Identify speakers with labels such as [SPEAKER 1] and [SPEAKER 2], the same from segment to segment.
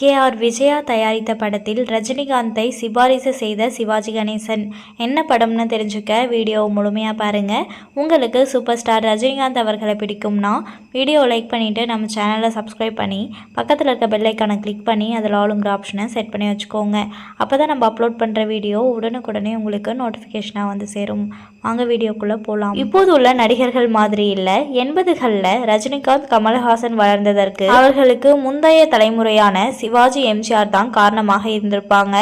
[SPEAKER 1] K R Vijaya தயாரித்த படத்தில் ரஜினிகாந்தை சிபாரிசு செய்த சிவாஜி கணேசன். என்ன படம்னு தெரிஞ்சுக்க வீடியோ முழுமையாக பாருங்கள் உங்களுக்கு சூப்பர் ஸ்டார் ரஜினிகாந்த் அவர்களை பிடிக்கும்னா வீடியோ லைக் பண்ணிவிட்டு நம்ம சேனலை சப்ஸ்கிரைப் பண்ணி பக்கத்தில் இருக்க பெல்லைக்கான கிளிக் பண்ணி அதில் ஆளுங்கிற ஆப்ஷனை செட் பண்ணி வச்சுக்கோங்க. அப்போ தான் நம்ம அப்லோட் பண்ணுற வீடியோ உடனுக்குடனே உங்களுக்கு நோட்டிஃபிகேஷனாக வந்து சேரும். வாங்க வீடியோக்குள்ளே போகலாம் இப்போது உள்ள நடிகர்கள் மாதிரி இல்லை எண்பதுகளில் ரஜினிகாந்த் கமல்ஹாசன் வளர்ந்ததற்கு அவர்களுக்கு முந்தைய தலைமுறையான சிவாஜி எம்ஜிஆர் தான் காரணமாக இருந்திருப்பாங்க.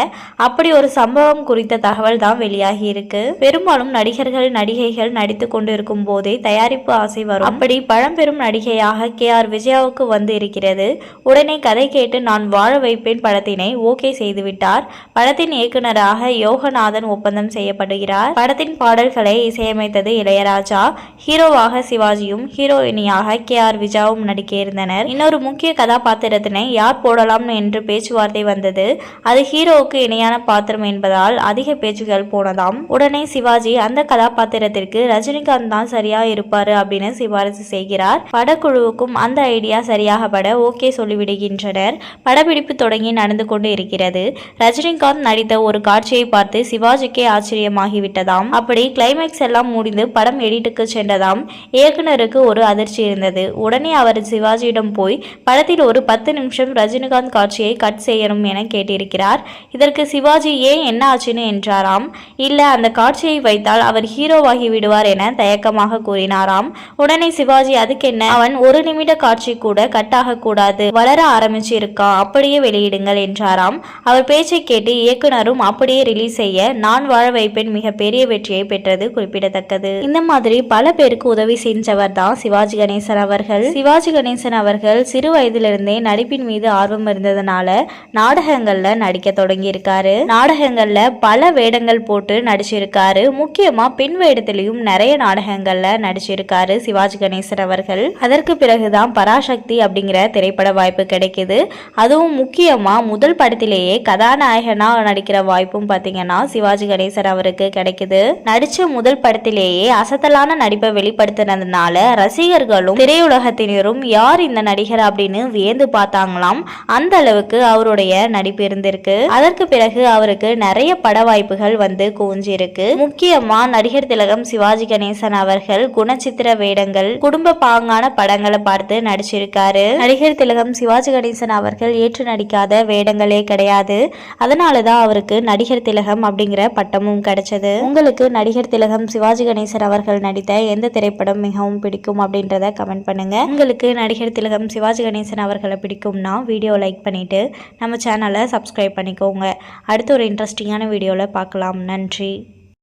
[SPEAKER 1] அப்படி ஒரு சம்பவம் குறித்த தகவல் தான் வெளியாகி இருக்கு பெரும்பாலும் நடிகர்கள் நடிகைகள் நடித்து கொண்டு இருக்கும் போதே தயாரிப்பு ஆசை வரும். அப்படி பழம்பெரும் நடிகையாக கே ஆர் விஜயாவுக்கு வந்து இருக்கிறது. உடனே கதை கேட்டு நான் வாழ வைப்பேன் படத்தினை ஓகே செய்துவிட்டார். படத்தின் இயக்குநராக யோகநாதன் ஒப்பந்தம் செய்யப்படுகிறார். படத்தின் பாடல்களை இசையமைத்தது இளையராஜா ஹீரோவாக சிவாஜியும் ஹீரோயினியாக கே ஆர் விஜயாவும் நடிக்க இருந்தனர். இன்னொரு முக்கிய கதாபாத்திரத்தினை யார் போடலாம் என்று பேச்சுவார்த்தை வந்தது. அது ஹீரோவுக்கு இணையான பாத்திரம் என்பதால் அதிக பேச்சுகள் போனதாம். உடனே சிவாஜி அந்த கதாபாத்திரத்திற்கு ரஜினிகாந்த் தான் சரியா இருப்பாரு அப்படின்னு சிபாரிசு செய்கிறார். படக்குழுவுக்கும் அந்த ஐடியா சரியாக பட ஓகே சொல்லிவிடுகின்றனர். படப்பிடிப்பு தொடங்கி நடந்து கொண்டு இருக்கிறது. ரஜினிகாந்த் நடித்த ஒரு காட்சியை பார்த்து சிவாஜிக்கே ஆச்சரியமாகிவிட்டதாம். அப்படி கிளைமேக்ஸ் எல்லாம் முடிந்து படம் எடிட்டுக்கு சென்றதாம். இயக்குனருக்கு ஒரு அதிர்ச்சி இருந்தது. உடனே அவர் சிவாஜியிடம் போய் படத்தில் ஒரு பத்து நிமிஷம் ரஜினிகாந்த் காட்சியை கட் செய்யணும் என கேட்டிருக்கிறார். இதற்கு சிவாஜி ஏன் என்ன ஆச்சுன்னு என்றாராம். இல்ல அந்த காட்சியை வைத்தால் அவர் ஹீரோவாகி விடுவார் என தயக்கமாக கூறினாராம். உடனே சிவாஜி அதுக்கு என்ன? அவன் ஒரு நிமிட காட்சி கூட கட் ஆகக்கூடாது வளர ஆரம்பிச்சு இருக்கான் அப்படியே வெளியிடுங்கள் என்றாராம். அவர் பேச்சை கேட்டு இயக்குனரும் அப்படியே ரிலீஸ் செய்ய நான் வாழ வைப்பேன் மிகப்பெரிய வெற்றியை பெற்றது குறிப்பிடத்தக்கது. இந்த மாதிரி பல பேருக்கு உதவி செஞ்சவர் தான் சிவாஜி கணேசன் அவர்கள். சிவாஜி கணேசன் அவர்கள் சிறு வயதிலிருந்தே நடிப்பின் மீது ஆர்வம் இருந்தது. இருந்ததுனால நாடகங்கள்ல நடிக்க தொடங்கியிருக்காரு. நாடகங்கள்ல பல வேடங்கள் போட்டு நடிச்சிருக்காரு. முக்கியமா பெண் வேடத்திலையும் நிறைய நாடகங்கள்ல நடிச்சிருக்காரு சிவாஜி கணேசன் அவர்கள். அதற்கு பிறகுதான் பராசக்தி அப்படிங்கிற திரைப்பட வாய்ப்பு கிடைக்குது. அதுவும் முக்கியமா முதல் படத்திலேயே கதாநாயகனா நடிக்கிற வாய்ப்பும் பாத்தீங்கன்னா சிவாஜி கணேசன் அவருக்கு கிடைக்குது. நடிச்ச முதல் படத்திலேயே அசத்தலான நடிப்பை வெளிப்படுத்தினதுனால ரசிகர்களும் திரையுலகத்தினரும் யார் இந்த நடிகர் அப்படின்னு வியந்து பார்த்தாங்களாம். அந்த அளவுக்கு அவருடைய நடிப்பு இருந்திருக்கு. அதற்கு பிறகு அவருக்கு நிறைய பட வாய்ப்புகள் வந்து குவிஞ்சிருக்கு. முக்கியமா நடிகர் திலகம் சிவாஜி கணேசன் அவர்கள் குணச்சித்திர வேடங்கள் குடும்ப பாங்கான படங்களை பார்த்து நடிச்சிருக்காரு. நடிகர் திலகம் சிவாஜி கணேசன் அவர்கள் ஏற்று நடிக்காத வேடங்களே கிடையாது. அதனாலதான் அவருக்கு நடிகர் திலகம் அப்படிங்கிற பட்டமும் கிடைச்சது. உங்களுக்கு நடிகர் திலகம் சிவாஜி கணேசன் அவர்கள் நடித்த எந்த திரைப்படம் மிகவும் பிடிக்கும் அப்படின்றத கமெண்ட் பண்ணுங்க. உங்களுக்கு நடிகர் திலகம் சிவாஜி கணேசன் அவர்களை பிடிக்கும்னா வீடியோ லைக் பண்ணிவிட்டு நம்ம சேனலை சப்ஸ்கிரைப் பண்ணிக்கோங்க. அடுத்து ஒரு இன்ட்ரெஸ்டிங்கான வீடியோவில் பார்க்கலாம். நன்றி.